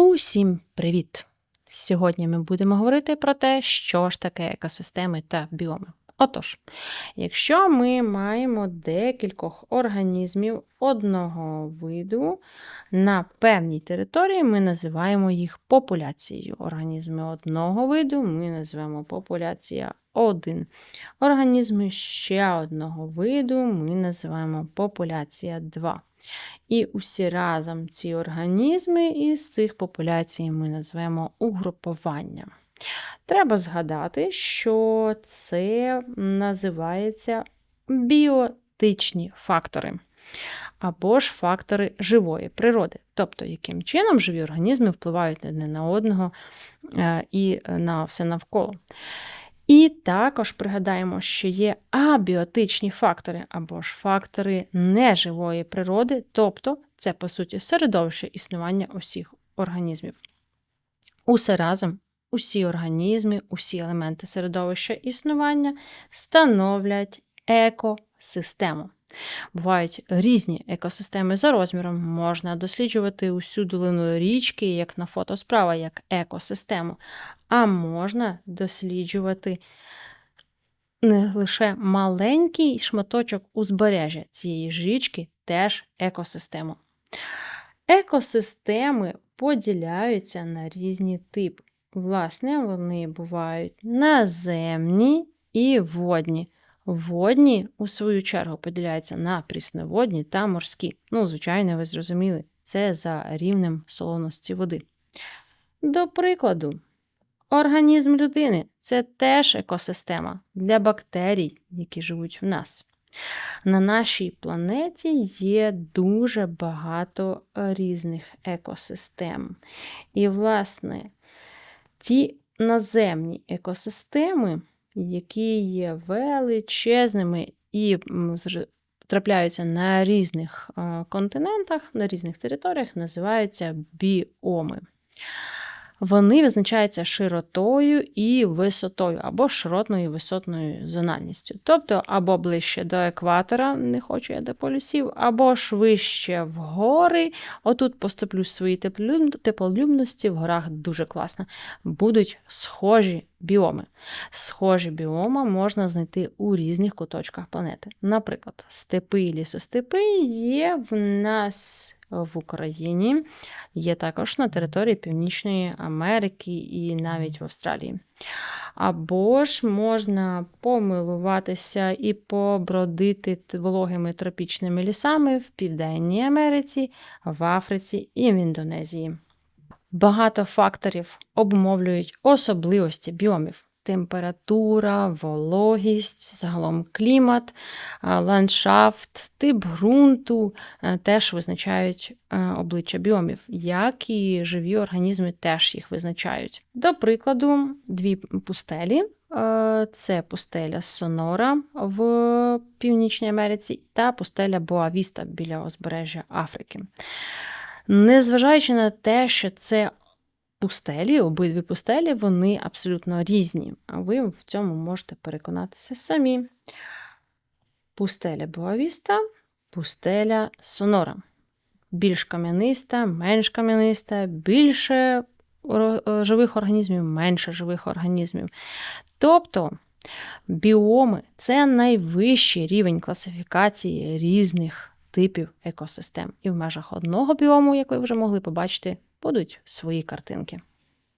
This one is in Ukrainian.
Усім привіт! Сьогодні ми будемо говорити про те, що ж таке екосистеми та біоми. Отож, якщо ми маємо декількох організмів одного виду на певній території, ми називаємо їх популяцією. Організми одного виду ми називаємо популяція 1. Організми ще одного виду ми називаємо популяція 2. І усі разом ці організми із цих популяцій ми назвемо угрупуванням. Треба згадати, що це називається біотичні фактори. Або ж фактори живої природи, тобто, яким чином живі організми впливають одне на одного е, і на все навколо. І також пригадаємо, що є абіотичні фактори або ж фактори неживої природи, тобто це, по суті, середовище існування усіх організмів. Усе разом, усі організми, усі елементи середовища існування становлять екосистему. Бувають різні екосистеми за розміром. Можна досліджувати усю долину річки, як на фото справа, як екосистему, а можна досліджувати не лише маленький шматочок узбережжя цієї ж річки, теж екосистему. Екосистеми поділяються на різні типи. Власне, вони бувають наземні і водні. Водні, у свою чергу, поділяються на прісноводні та морські. Ну, звичайно, ви зрозуміли, це за рівнем солоності води. До прикладу, організм людини це теж екосистема для бактерій, які живуть в нас. На нашій планеті є дуже багато різних екосистем. І, власне, ті наземні екосистеми які є величезними і трапляються на різних континентах, на різних територіях, називаються біоми. Вони визначаються широтою і висотою, або широтною і висотною зональністю. Тобто, або ближче до екватора, не хочу я до полюсів, або ж вище в гори. Отут поступлю свої теплолюбності, в горах дуже класно. Будуть схожі біоми. Схожі біоми можна знайти у різних куточках планети. Наприклад, степи і лісостепи є в нас в Україні, є також на території Північної Америки і навіть в Австралії. Або ж можна помилуватися і побродити вологими тропічними лісами в Південній Америці, в Африці і в Індонезії. Багато факторів обумовлюють особливості біомів температура, вологість, загалом клімат, ландшафт, тип ґрунту е, теж визначають е, обличчя біомів, як і живі організми теж їх визначають. До прикладу, дві пустелі. Е, це пустеля Сонора в Північній Америці та пустеля Боавіста біля узбережжя Африки. Незважаючи на те, що це пустелі, обидві пустелі, вони абсолютно різні. А ви в цьому можете переконатися самі. Пустеля Боавіста, пустеля Сонора. Більш кам'яниста, менш кам'яниста, більше живих організмів, менше живих організмів. Тобто біоми це найвищий рівень класифікації різних типів екосистем. І в межах одного біому, як ви вже могли побачити, будуть свої картинки.